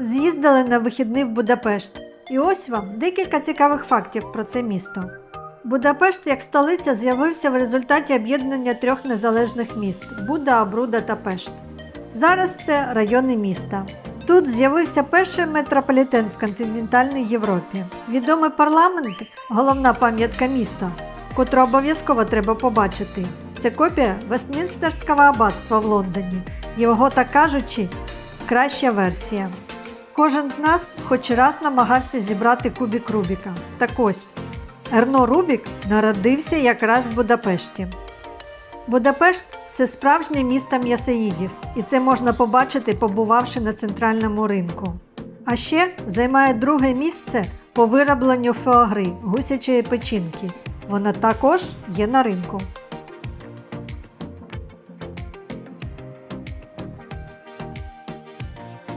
З'їздили на вихідний в Будапешт. І ось вам декілька цікавих фактів про це місто. Будапешт як столиця з'явився в результаті об'єднання трьох незалежних міст Буда, Абруда та Пешт. Зараз це райони міста. Тут з'явився перший метрополітен в континентальній Європі. Відомий парламент головна пам'ятка міста, котру обов'язково треба побачити. Це копія Вестмінстерського аббатства в Лондоні. Його, так кажучи, краща версія. Кожен з нас хоч раз намагався зібрати кубік Рубіка. Так ось, Ерно Рубік народився якраз в Будапешті. Будапешт це справжнє місто м'ясоїдів, і це можна побачити, побувавши на центральному ринку. А ще займає друге місце по виробленню фуагри гусячої печінки. Вона також є на ринку.